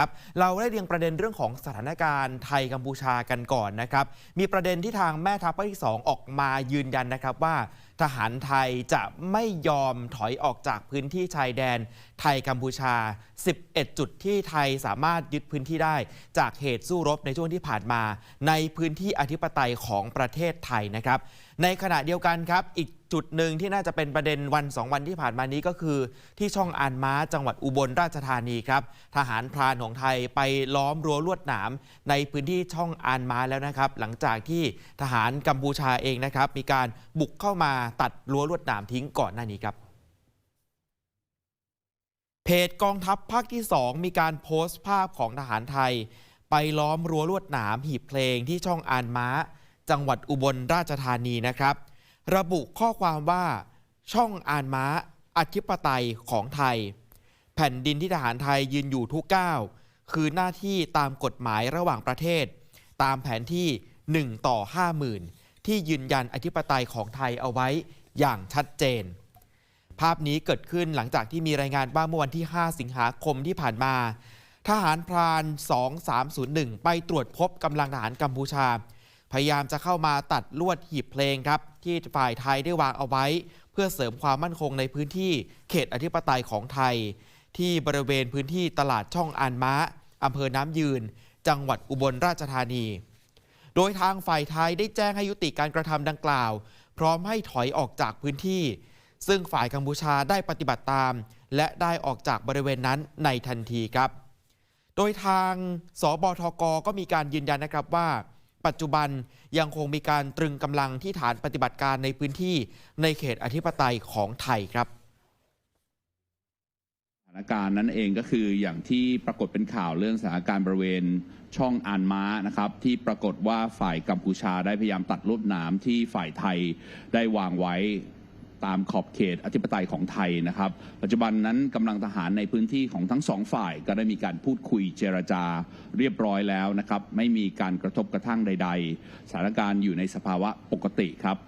ครับเราได้เรียงประเด็นเรื่องของสถานการณ์ไทยกัมพูชากันก่อนนะครับ มีประเด็นที่ทางแม่ทัพภาคที่ 2 ออกมายืนยันนะครับว่า ทหารไทยจะไม่ยอมถอยออกจากพื้นที่ชายแดน ไทยกัมพูชา 11 จุดที่ไทยสามารถยึดพื้นที่ได้ จากเหตุสู้รบในช่วงที่ผ่านมา ในพื้นที่อธิปไตยของประเทศไทยนะครับ ในขณะเดียวกันครับอีก จุดหนึ่งที่น่าจะเป็นประเด็นวัน 2 วันที่ผ่านมานี้ก็คือ ที่ช่องอานม้าจังหวัดอุบลราชธานีครับ ทหารพรานของไทยไปล้อมรั้วลวดหนาม ในพื้นที่ช่องอานม้าแล้วนะครับ หลังจากที่ทหารกัมพูชาเองนะครับ มีการบุกเข้ามาตัดรั้วลวดหนามทิ้งก่อนหน้านี้ครับเพจกองทัพภาคที่ 2 มีการโพสต์ภาพของทหารไทย ไปล้อมรั้วลวดหนามหีบเพลงที่ช่องอานม้า จังหวัดอุบลราชธานีนะครับ ระบุข้อความว่า ช่องอ่านม้าอธิปไตยของไทย แผ่นดินที่ทหารไทยยืนอยู่ทุกก้าวคือหน้าที่ตามกฎหมายระหว่างประเทศ ตามแผนที่ 1 ต่อ 50,000 ที่ยืนยันอธิปไตยของไทยเอาไว้อย่างชัดเจน ภาพนี้เกิดขึ้นหลังจากที่มีรายงานว่าเมื่อวันที่ 5 สิงหาคมที่ผ่านมา ทหารพราน 2301 ไปตรวจพบกำลังทหารกัมพูชา พยายามจะเข้ามาตัดลวดหีบเพลงครับ ที่ฝ่ายไทยได้วางเอาไว้ เพื่อเสริมความมั่นคงในพื้นที่เขตอธิปไตยของไทย ที่บริเวณพื้นที่ตลาดช่องอานม้าอำเภอน้ำยืน จังหวัดอุบลราชธานี โดยทางฝ่ายไทยได้แจ้งให้ยุติการกระทำดังกล่าว พร้อมให้ถอยออกจากพื้นที่ ซึ่งฝ่ายกัมพูชาได้ปฏิบัติตาม และได้ออกจากบริเวณนั้นในทันทีครับ โดยทางสบทกก็มีการยืนยันนะครับว่า ปัจจุบันยังคงมีการตรึงกำลังที่ฐานปฏิบัติการในพื้นที่ในเขตอธิปไตยของไทยครับสถานการณ์นั้นเองก็คืออย่างที่ปรากฏเป็นข่าวเรื่องสถานการณ์บริเวณช่องอานม้านะครับที่ปรากฏว่าฝ่ายกัมพูชาได้พยายามตัดลวดหนามที่ฝ่ายไทยได้วางไว้ ตามขอบเขตอธิปไตยของไทยนะครับ ปัจจุบันนั้นกำลังทหารในพื้นที่ของทั้งสองฝ่ายก็ได้มีการพูดคุยเจรจาเรียบร้อยแล้วนะครับ ไม่มีการกระทบกระทั่งใด ๆ สถานการณ์อยู่ในสภาวะปกติครับ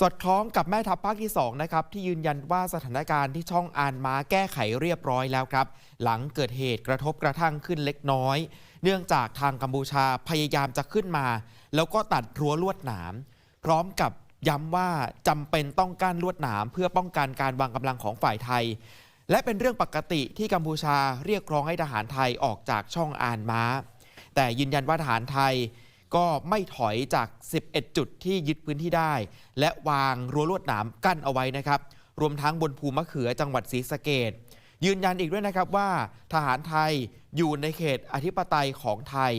สอดคล้องกับแม่ทัพภาคที่ 2 นะครับ ที่ยืนยันว่าสถานการณ์ที่ช่องอานม้าแก้ไขเรียบร้อยแล้วครับ หลังเกิดเหตุกระทบกระทั่งขึ้นเล็กน้อย เนื่องจากทางกัมพูชาพยายามจะขึ้นมา แล้วก็ตัดรั้วลวดหนาม พร้อมกับ ย้ำว่าจำเป็นต้องกั้นลวดหนาม เพื่อป้องกันการวางกำลังของฝ่ายไทย และเป็นเรื่องปกติที่กัมพูชาเรียกร้องให้ทหารไทยออกจากช่องอานม้า แต่ยืนยันว่าทหารไทยก็ไม่ถอยจาก 11 จุดที่ยึดพื้นที่ได้ และวางรั้วลวดหนามกั้นเอาไว้นะครับ รวมทั้งบนภูมะเขือจังหวัดศรีสะเกดยืนยันอีกด้วยนะครับว่า ทหารไทยอยู่ในเขตอธิปไตยของไทย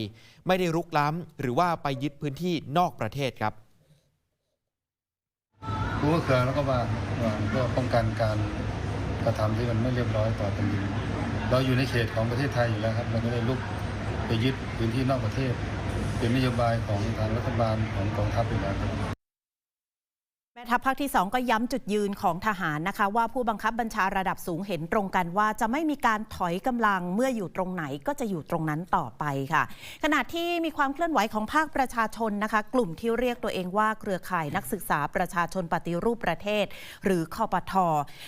ไม่ได้รุกล้ำหรือว่าไปยึดพื้นที่นอกประเทศครับ รู้ก็คือแล้วก็วางวางเพื่อป้องกันการกระทำที่มันไม่เรียบร้อยต่อแผ่นดินเราอยู่ในเขตของประเทศไทยอยู่แล้วครับเราไม่ได้ลุกไปยึดพื้นที่นอกประเทศ เป็นนโยบายของทางรัฐบาลของกองทัพอยู่แล้วครับ แม่ทัพภาคที่ 2 ก็ย้ำจุดยืนของทหารนะคะ ว่าผู้บังคับบัญชาระดับสูงเห็นตรงกันว่าจะไม่มีการถอยกำลังเมื่ออยู่ตรงไหนก็จะอยู่ตรงนั้นต่อไปค่ะ ขณะที่มีความเคลื่อนไหวของภาคประชาชนนะคะ กลุ่มที่เรียกตัวเองว่าเครือข่ายนักศึกษาประชาชนปฏิรูปประเทศ หรือคอปทอ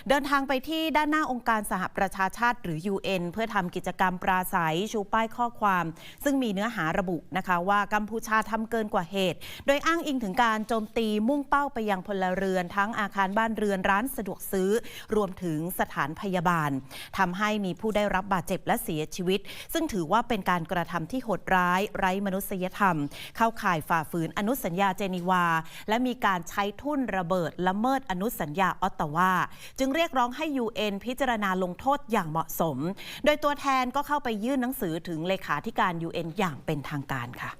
เดินทางไปที่ด้านหน้าองค์การสหประชาชาติ หรือ UN เพื่อทำกิจกรรมปราศัยชูป้ายข้อความ ซึ่งมีเนื้อหาระบุนะคะว่ากัมพูชาทำเกินกว่าเหตุ โดยอ้างอิงถึงการโจมตีมุ่งเป้าไปยังพลลเรือน ทั้งอาคารบ้านเรือนร้านสะดวกซื้อ รวมถึงสถานพยาบาลทำให้มีผู้ได้รับบาดเจ็บและเสียชีวิต ซึ่งถือว่าเป็นการกระทำที่โหดร้าย ไร้มนุษยธรรม เข้าข่ายฝ่าฝืนอนุสัญญาเจนีวา และมีการใช้ทุ่นระเบิดละเมิดอนุสัญญาออตตาวาจึงเรียกร้องให้ UN พิจารณาลงโทษอย่างเหมาะสม โดยตัวแทนก็เข้าไปยื่นหนังสือถึงเลขาธิการ UN อย่างเป็นทางการค่ะ